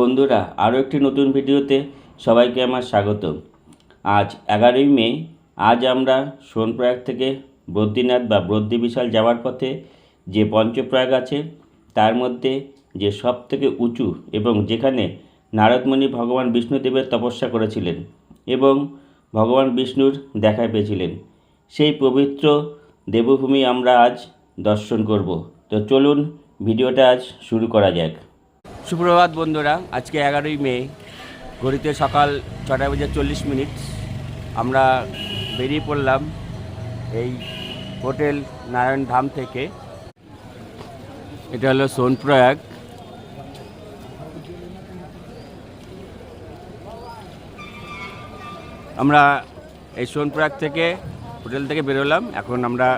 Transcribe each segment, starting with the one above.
বন্ধুরা, আরও একটি নতুন ভিডিওতে সবাইকে আমার স্বাগত আজ এগারোই মে, আজ আমরা সোনপ্রয়াগ থেকে বদ্রীনাথ বা বদ্রী বিশাল যাওয়ার পথে যে পঞ্চপ্রয়াগ আছে, তার মধ্যে যে সব থেকে উঁচু এবং যেখানে নারদমণি ভগবান বিষ্ণুদেবের তপস্যা করেছিলেন এবং ভগবান বিষ্ণুর দেখা পেয়েছিলেন, সেই পবিত্র দেবভূমি আমরা আজ দর্শন করব। তো চলুন ভিডিওটা আজ শুরু করা যাক। সুপ্রভাত বন্ধুরা, আজকে এগারোই মে, ঘড়িতে সকাল ছটা বেজে চল্লিশ মিনিট। আমরা বেরিয়ে পড়লাম এই হোটেল নারায়ণ ধাম থেকে। এটা হলো সোনপ্রয়াগ। আমরা এই সোনপ্রয়াগ থেকে হোটেল থেকে বেরোলাম এখন আমরা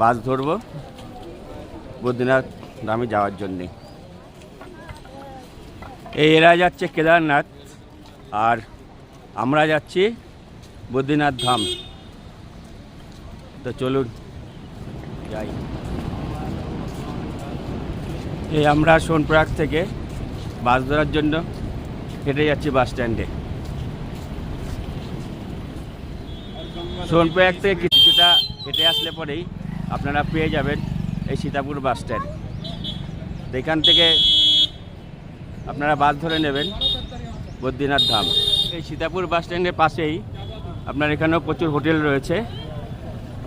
বাস ধরবো। বদ্রীনাথ ধামে যাওয়ার জন্যে। এরা যাচ্ছে কেদারনাথ আর আমরা যাচ্ছি বদ্রীনাথ ধাম। তো চলুন, যাই। এই আমরা সোনপ্রয়াগ থেকে বাস ধরার জন্য হেঁটে যাচ্ছি বাস স্ট্যান্ডে। সোনপ্রয়াগ থেকে কিছুটা হেঁটে আসলে পরেই আপনারা পেয়ে যাবেন এই সীতাপুর বাস স্ট্যান্ড। এখান থেকে আপনারা বাস ধরে নেবেন বদ্রীনাথ ধাম। এই সীতাপুর বাস স্ট্যান্ডের পাশেই আপনার এখানেও প্রচুর হোটেল রয়েছে।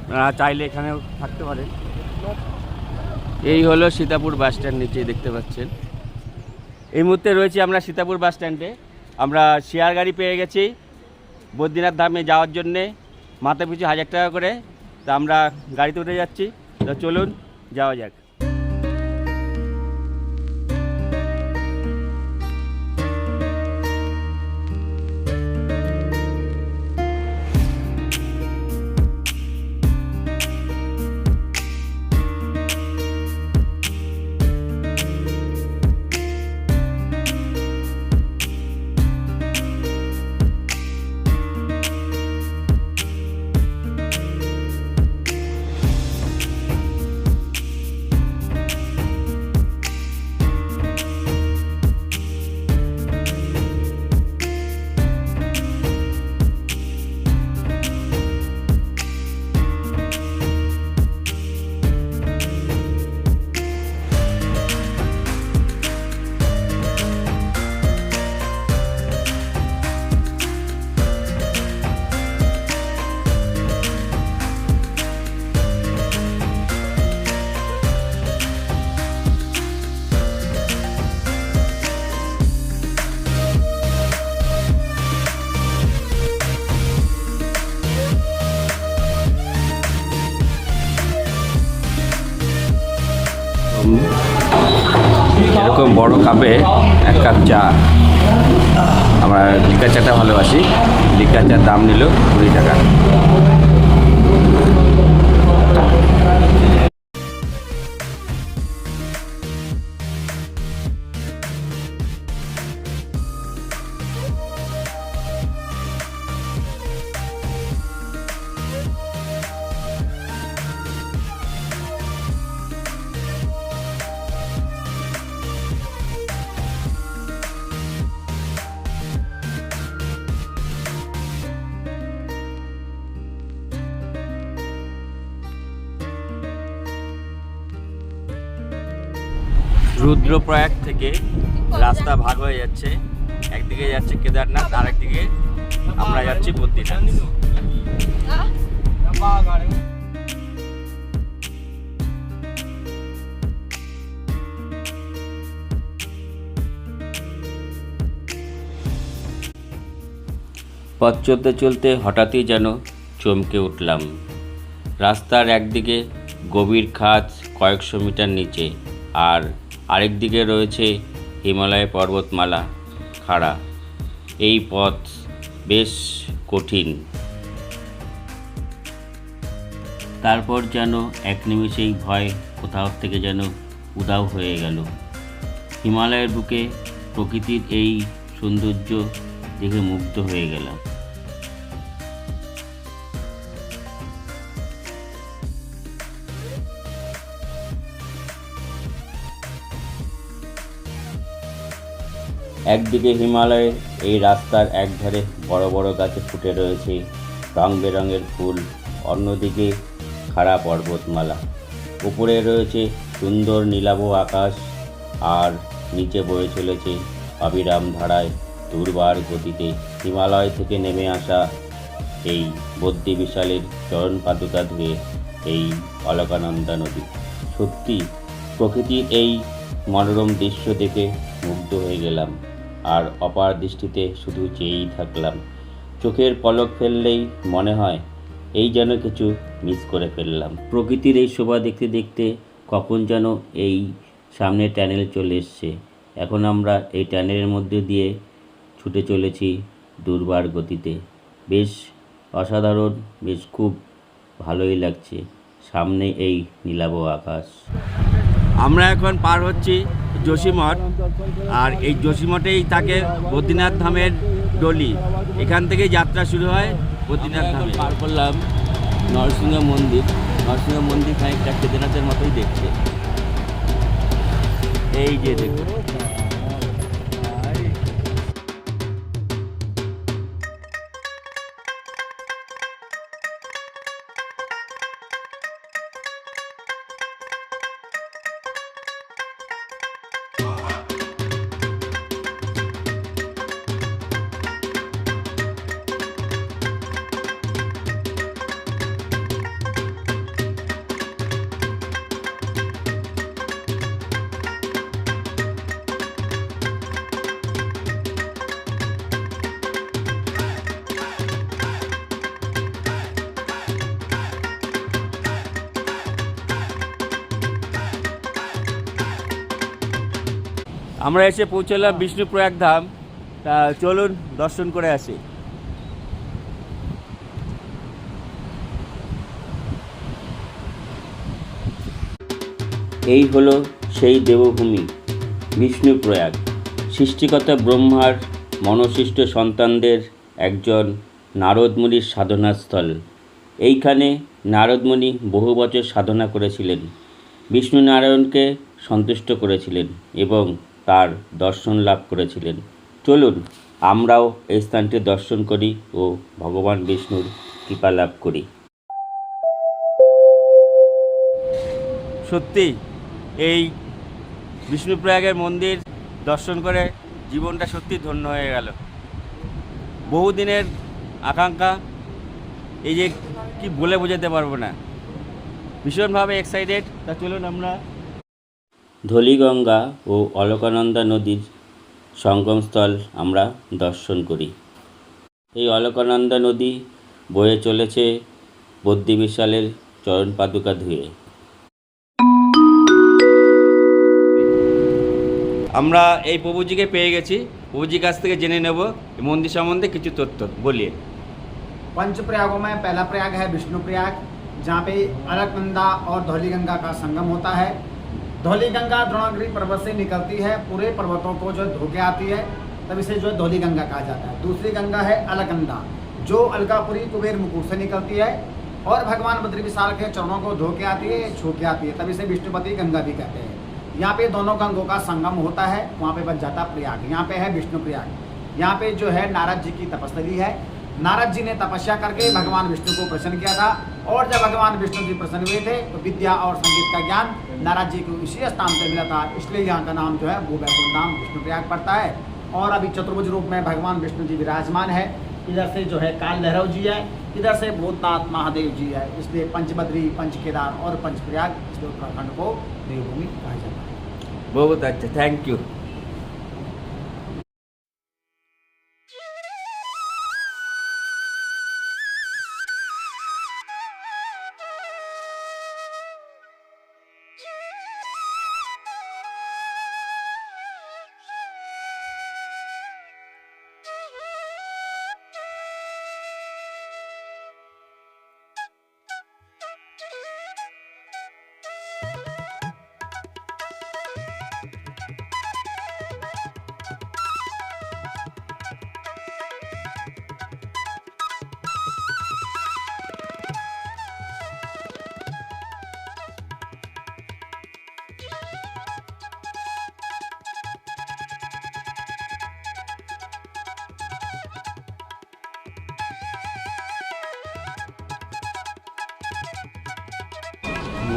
আপনারা চাইলে এখানেও থাকতে পারেন। এই হলো সীতাপুর বাস স্ট্যান্ড নিচেই দেখতে পাচ্ছেন। এই মুহূর্তে রয়েছে আমরা সীতাপুর বাস স্ট্যান্ডে। আমরা শেয়ার গাড়ি পেয়ে গেছি বদ্রীনাথ ধামে যাওয়ার জন্যে। মাথা পিছু হাজার টাকা করে। তা আমরা গাড়িতে উঠে যাচ্ছি। তো চলুন, যাওয়া যাক। বড় কাপে এক কাপ চা। আমরা লিকা চাটা ভালোবাসি। লিকা চার দাম নিল কুড়ি টাকা। রুদ্রপ্রয়াগ থেকে রাস্তা ভাগ হয়ে যাচ্ছে। একদিকে যাচ্ছে কেদারনাথ আর একদিকে আমরা যাচ্ছি বদ্রীনাথ। পথ চলতে চলতে হঠাৎই যেন চমকে উঠলাম। রাস্তার একদিকে গভীর খাত কয়েকশো মিটার নিচে আর আরেক দিকে রয়েছে হিমালয় পর্বতমালা, খাড়া। এই পথ বেশ কঠিন। তারপর যেন এক নিমেষেই ভয় কোথাও থেকে যেন উদাও হয়ে গেল। হিমালয়ের বুকে প্রকৃতির এই সৌন্দর্য দেখে মুগ্ধ হয়ে গেলাম। একদিকে হিমালয়ে, এই রাস্তার একধারে বড় বড় গাছে ফুটে রয়েছে রং বেরঙের ফুল, অন্যদিকে খাড়া পর্বতমালা। উপরে রয়েছে সুন্দর নীলাভ আকাশ আর নিচে বয়ে চলেছে অবিরাম ধারায় দুর্বার গতিতে হিমালয় থেকে নেমে আসা এই বদ্যি বিশালের চরণ পাদুকা ধুয়ে এই অলকানন্দা নদী। সত্যি, প্রকৃতির এই মনোরম দৃশ্য দেখে মুগ্ধ হয়ে গেলাম। আর অপার দৃষ্টিতে শুধু চেয়েই থাকলাম। চোখের পলক ফেললেই মনে হয়, এই যেন কিছু মিস করে ফেললাম। প্রকৃতির এই শোভা দেখতে দেখতে কখন যেন এই সামনে ট্যানেল চলে এসছে। এখন আমরা এই ট্যানেলের মধ্যে দিয়ে ছুটে চলেছি দুর্বার গতিতে। বেশ অসাধারণ, বেশ খুব ভালোই লাগছে। সামনে এই নীলাভ আকাশ। আমরা এখন পার হচ্ছি যোশীমঠ আর এই যোশীমঠেই থাকে বদ্রীনাথ ধামের ডলি। এখান থেকে যাত্রা শুরু হয় বদ্রীনাথ ধামে। পার করলাম নরসিংহ মন্দির। নরসিংহ মন্দির খানিকটা কেদারনাথের মতোই দেখছে এই যে দেখুন। আমরা এসে পৌঁছলাম বিষ্ণুপ্রয়াগ ধাম। তা চলুন দর্শন করে আসি। এই হলো সেই দেবভূমি বিষ্ণুপ্রয়াগ সৃষ্টিকর্তা ব্রহ্মার মনসিষ্ট সন্তানদের একজন নারদমুনির সাধনাস্থল। এইখানে নারদমুনি বহু বছর সাধনা করেছিলেন। বিষ্ণু নারায়ণকে সন্তুষ্ট করেছিলেন এবং তার দর্শন লাভ করেছিলেন। চলুন, আমরাও এই স্থানটি দর্শন করি ও ভগবান বিষ্ণুর কৃপা লাভ করি। সত্যি, এই বিষ্ণুপ্রয়াগের মন্দির দর্শন করে জীবনটা সত্যি ধন্য হয়ে গেল। বহুদিনের আকাঙ্ক্ষা, এই যে কি বলে বোঝাতে পারব না। ভীষণভাবে এক্সাইটেড তা চলুন আমরা ধলিগঙ্গা ও অলকানন্দা নদীর সঙ্গমস্থল আমরা দর্শন করি এই অলকানন্দা নদী বয়ে চলেছে বদ্যি বিশালের চরণ পাদুকা ধুয়ে আমরা এই প্রভুজিকে পেয়ে গেছি প্রভুজির কাছ থেকে জেনে নেব এই মন্দির সম্বন্ধে কিছু তথ্য বলিয়ে पंच प्रयागों में पहला प्रयाग है विष्णु प्रयाग जहाँ पे अलकनंदा और धौली गंगा का संगम होता है धौली गंगा द्रोणागिरी पर्वत से निकलती है, पूरे पर्वतों को जो धो के आती है, तब इसे जो है धौली गंगा कहा जाता है। दूसरी गंगा है अलकनंदा जो अलकापुरी कुबेर मुकुट से निकलती है और भगवान बद्री विशाल के चरणों को धो के आती है, छू के आती है, तब इसे विष्णुपति गंगा भी कहते हैं। यहाँ पे दोनों गंगों का संगम होता है, वहाँ पे बन जाता प्रयाग। यहाँ पे है विष्णु प्रयाग। यहाँ पे जो है नारद जी की तपस्थली है। नारद जी ने तपस्या करके भगवान विष्णु को प्रसन्न किया था, और जब भगवान विष्णु जी प्रसन्न हुए थे तो विद्या और संगीत का ज्ञान नाराज़ जी को इसी स्थान पर मिला था। इसलिए यहाँ का नाम जो है, वो वैकुंठ धाम विष्णुप्रयाग पड़ता है। और अभी चतुर्भुज रूप में भगवान विष्णु जी विराजमान है। इधर से जो है काल भैरव जी है, इधर से भूतनाथ महादेव जी है। इसलिए पंचबद्री, पंचकेदार और पंचप्रयाग इसलिए उत्तराखंड को देवभूमि कहा जाता है। बहुत अच्छा थैंक यू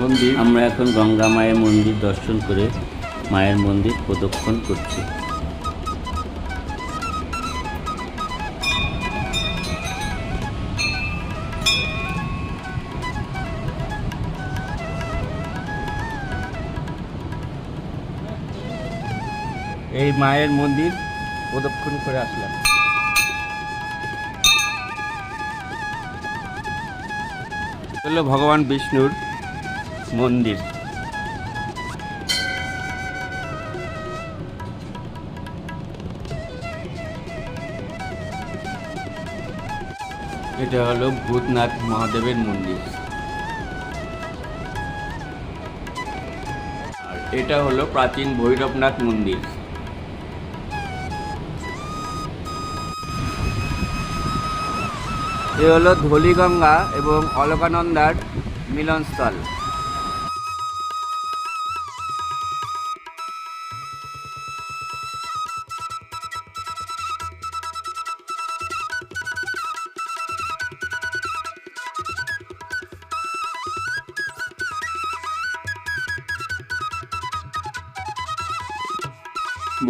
মন্দির। আমরা এখন গঙ্গা মায়ের মন্দির দর্শন করে মায়ের মন্দির প্রদক্ষিণ করছি। এই মায়ের মন্দির প্রদক্ষিণ করে আসলাম। হলো ভগবান বিষ্ণুর মন্দির। এটা হলো ভূতনাথ মহাদেবের মন্দির। আর এটা হলো প্রাচীন ভৈরবনাথ মন্দির। এ হলো ধলিগঙ্গা এবং অলকানন্দার মিলনস্থল।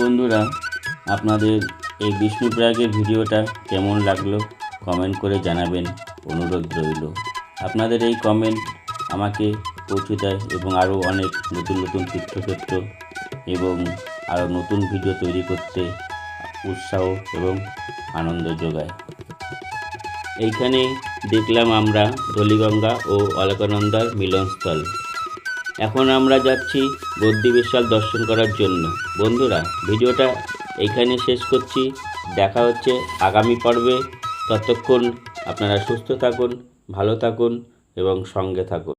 বন্ধুরা, আপনাদের এই বিষ্ণুপ্রয়াগের ভিডিওটা কেমন লাগল কমেন্ট করে জানাবেন, অনুরোধ রইল। আপনাদের এই কমেন্ট আমাকে পৌঁছে দেয় এবং আরও অনেক নতুন নতুন তীর্থক্ষেত্র এবং আরও নতুন ভিডিও তৈরি করতে উৎসাহ এবং আনন্দ যোগায়। এইখানে দেখলাম আমরা ধলিগঙ্গা ও অলকানন্দার মিলনস্থল। এখন আমরা যাচ্ছি বদ্রি বিশাল দর্শন করার জন্য। বন্ধুরা, ভিডিওটা এইখানে শেষ করছি। দেখা হচ্ছে আগামী পর্বে। ততক্ষণ আপনারা সুস্থ থাকুন, ভালো থাকুন এবং সঙ্গে থাকুন।